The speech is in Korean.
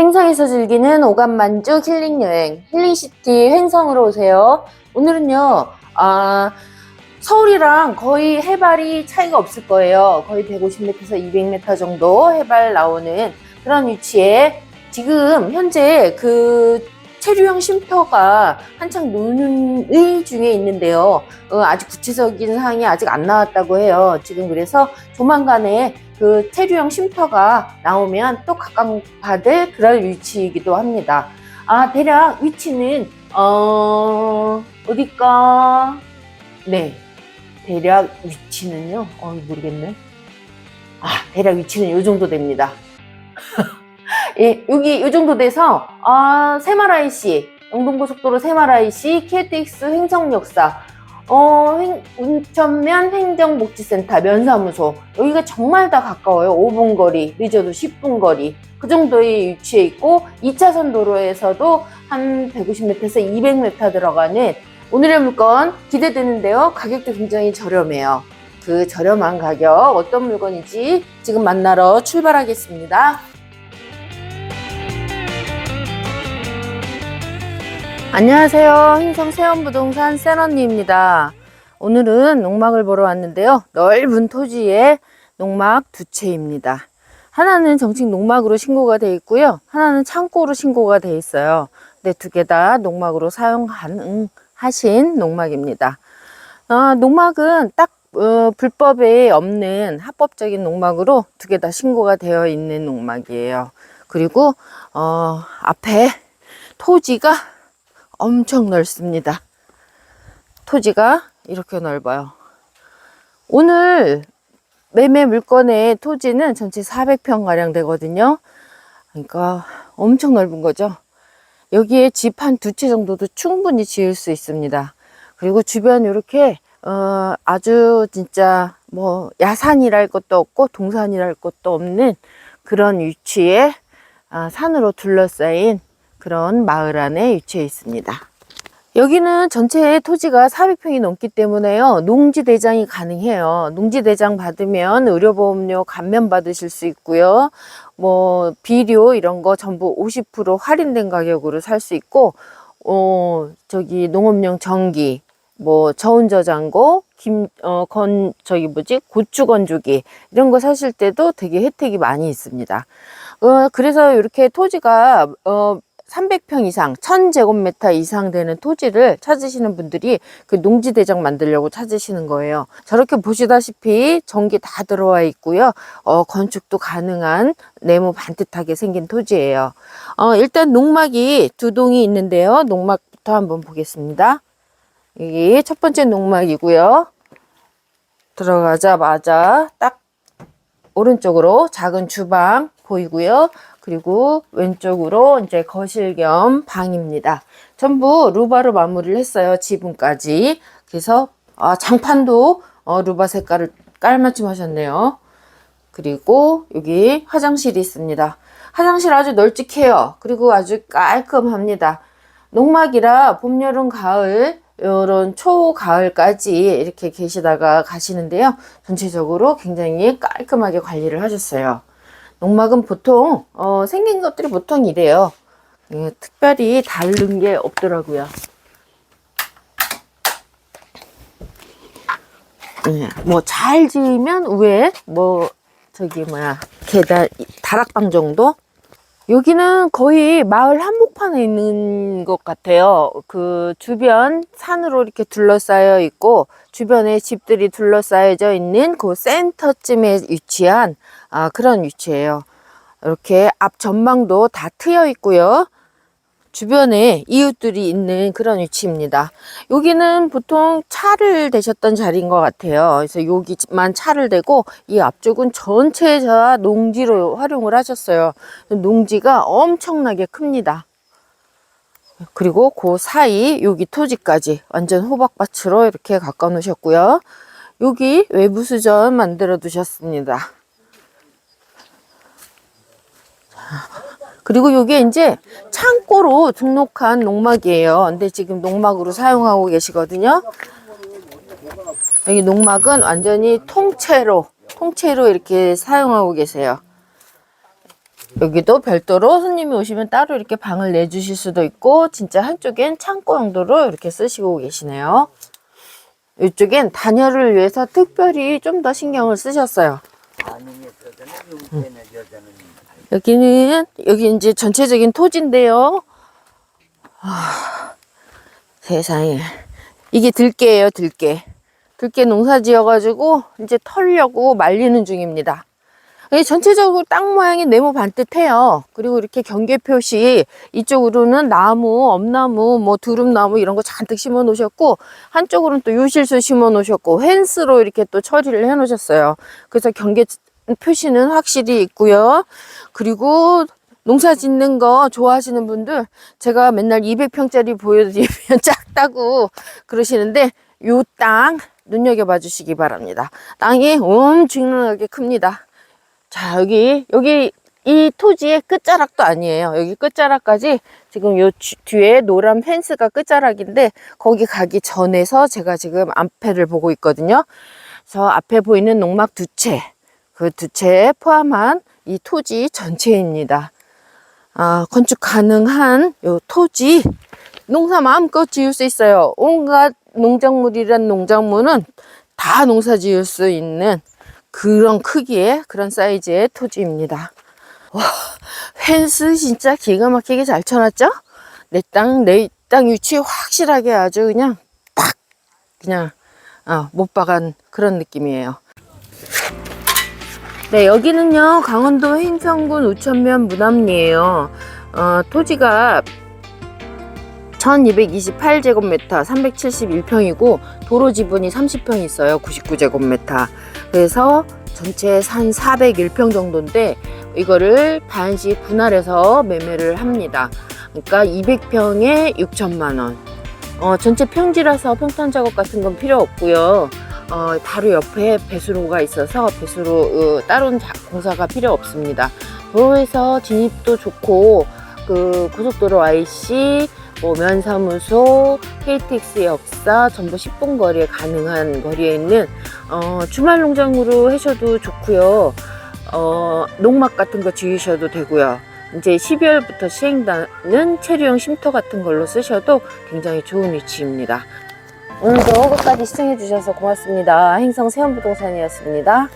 횡성에서 즐기는 오감만주 힐링 여행 힐링시티 횡성으로 오세요. 오늘은요, 아, 서울이랑 거의 해발이 차이가 없을 거예요. 거의 150m에서 200m 정도 해발 나오는 그런 위치에 지금 현재 그 체류형 쉼터가 한창 논의 중에 있는데요. 어, 아직 구체적인 사항이 아직 안 나왔다고 해요. 지금 그래서 조만간에 그 체류형 쉼터가 나오면 또 각광받을 그럴 위치이기도 합니다. 아, 대략 위치는, 어, 어딜까? 네. 대략 위치는요? 어, 모르겠네. 아, 대략 위치는 요 정도 됩니다. 예, 여기 요 정도 돼서, 아, 세마라이시, 영동고속도로 세마라이시, KTX 횡성역사, 어, 행- 운천면 행정복지센터 면사무소 여기가 정말 다 가까워요. 5분 거리, 늦어도 10분 거리 그 정도에 위치해 있고 2차선 도로에서도 한 150m에서 200m 들어가는 오늘의 물건 기대되는데요. 가격도 굉장히 저렴해요. 그 저렴한 가격 어떤 물건인지 지금 만나러 출발하겠습니다. 안녕하세요. hin성 세원부동산 센언니입니다. 오늘은 농막을 보러 왔는데요. 넓은 토지에 농막 두 채입니다. 하나는 정식 농막으로 신고가 돼 있고요. 하나는 창고로 신고가 돼 있어요. 근데 두 개 다 농막으로 사용 가능하신 농막입니다. 아, 농막은 딱 어, 불법에 없는 합법적인 농막으로 두 개 다 신고가 되어 있는 농막이에요. 그리고 어, 앞에 토지가 엄청 넓습니다. 토지가 이렇게 넓어요. 오늘 매매 물건의 토지는 전체 400평 가량 되거든요. 그러니까 엄청 넓은 거죠. 여기에 집 한 두 채 정도도 충분히 지을 수 있습니다. 그리고 주변 이렇게 어, 아주 진짜 뭐 야산이랄 것도 없고 동산이랄 것도 없는 그런 위치에 아, 산으로 둘러싸인 그런 마을 안에 위치해 있습니다. 여기는 전체 토지가 400평이 넘기 때문에요. 농지 대장이 가능해요. 농지 대장 받으면 의료보험료 감면 받으실 수 있고요. 뭐 비료 이런 거 전부 50% 할인된 가격으로 살 수 있고 어 저기 농업용 전기 뭐 저온저장고 김어건 저기 뭐지 고추 건조기 이런 거 사실 때도 되게 혜택이 많이 있습니다. 어 그래서 이렇게 토지가 어 300평 이상, 1000제곱미터 이상 되는 토지를 찾으시는 분들이 그 농지 대장 만들려고 찾으시는 거예요. 저렇게 보시다시피 전기 다 들어와 있고요. 어, 건축도 가능한 네모 반듯하게 생긴 토지예요. 어, 일단 농막이 두 동이 있는데요. 농막부터 한번 보겠습니다. 여기 첫 번째 농막이고요. 들어가자마자 딱 오른쪽으로 작은 주방 보이고요. 그리고 왼쪽으로 이제 거실 겸 방입니다. 전부 루바로 마무리를 했어요. 지붕까지. 그래서 아, 장판도 어, 루바 색깔을 깔맞춤 하셨네요. 그리고 여기 화장실이 있습니다. 화장실 아주 널찍해요. 그리고 아주 깔끔합니다. 농막이라 봄, 여름, 가을 이런 초가을까지 이렇게 계시다가 가시는데요. 전체적으로 굉장히 깔끔하게 관리를 하셨어요. 농막은 보통 어, 생긴 것들이 보통 이래요. 예, 특별히 다른 게 없더라고요. 예, 뭐잘 지으면 위에 뭐 저기 뭐야 계단 다락방 정도 여기는 거의 마을 한복판에 있는 것 같아요. 그 주변 산으로 이렇게 둘러싸여 있고 주변에 집들이 둘러싸여져 있는 그 센터쯤에 위치한 아, 그런 위치예요. 이렇게 앞 전망도 다 트여 있고요. 주변에 이웃들이 있는 그런 위치입니다. 여기는 보통 차를 대셨던 자리인 것 같아요. 그래서 여기만 차를 대고 이 앞쪽은 전체 다 농지로 활용을 하셨어요. 농지가 엄청나게 큽니다. 그리고 그 사이 여기 토지까지 완전 호박밭으로 이렇게 가꿔 놓으셨고요. 여기 외부 수전 만들어 두셨습니다. 그리고 이게 이제 창고로 등록한 농막이에요. 근데 지금 농막으로 사용하고 계시거든요. 여기 농막은 완전히 통째로, 통째로 이렇게 사용하고 계세요. 여기도 별도로 손님이 오시면 따로 이렇게 방을 내주실 수도 있고 진짜 한쪽엔 창고 용도로 이렇게 쓰시고 계시네요. 이쪽엔 단열을 위해서 특별히 좀 더 신경을 쓰셨어요. 여기는 여기 이제 전체적인 토지인데요. 아, 세상에 이게 들깨예요, 들깨. 들깨 농사 지어가지고 이제 털려고 말리는 중입니다. 이 전체적으로 땅 모양이 네모 반듯해요. 그리고 이렇게 경계 표시 이쪽으로는 나무, 엄나무, 뭐 두릅나무 이런 거 잔뜩 심어 놓으셨고 한쪽으로는 또 요실수 심어 놓으셨고 펜스로 이렇게 또 처리를 해 놓으셨어요. 그래서 경계 표시는 확실히 있고요. 그리고 농사 짓는 거 좋아하시는 분들 제가 맨날 200평짜리 보여드리면 작다고 그러시는데 요 땅 눈여겨봐 주시기 바랍니다. 땅이 엄청나게 큽니다. 자, 여기, 여기 이 토지의 끝자락도 아니에요. 여기 끝자락까지 지금 요 뒤- 뒤에 노란 펜스가 끝자락인데 거기 가기 전에서 제가 지금 앞에를 보고 있거든요. 그래서 앞에 보이는 농막 두 채, 그 두 채에 포함한 이 토지 전체입니다. 아, 건축 가능한 요 토지 농사 마음껏 지을 수 있어요. 온갖 농작물이란 농작물은 다 농사 지을 수 있는 그런 크기의 그런 사이즈의 토지입니다. 와, 펜스 진짜 기가 막히게 잘 쳐놨죠? 내 땅, 내 땅 위치 확실하게 아주 그냥 팍! 그냥, 어, 못 박은 그런 느낌이에요. 네, 여기는요, 강원도 행성군 우천면 무남리에요. 어, 토지가 1228제곱미터 371평이고 도로 지분이 30평 있어요. 99제곱미터. 그래서 전체 한 401평 정도인데 이거를 반씩 분할해서 매매를 합니다. 그러니까 200평에 6천만 원. 어, 전체 평지라서 평탄 작업 같은 건 필요 없고요. 어, 바로 옆에 배수로가 있어서 배수로 어, 자- 공사가 필요 없습니다. 도로에서 진입도 좋고 그 고속도로 IC 뭐 면사무소, KTX 역사 전부 10분 거리에 가능한 거리에 있는 어, 주말 농장으로 하셔도 좋고요. 어, 농막 같은 거 지으셔도 되고요. 이제 12월부터 시행되는 체류용 쉼터 같은 걸로 쓰셔도 굉장히 좋은 위치입니다. 오늘도 끝까지 시청해주셔서 고맙습니다. 행성 세원부동산이었습니다.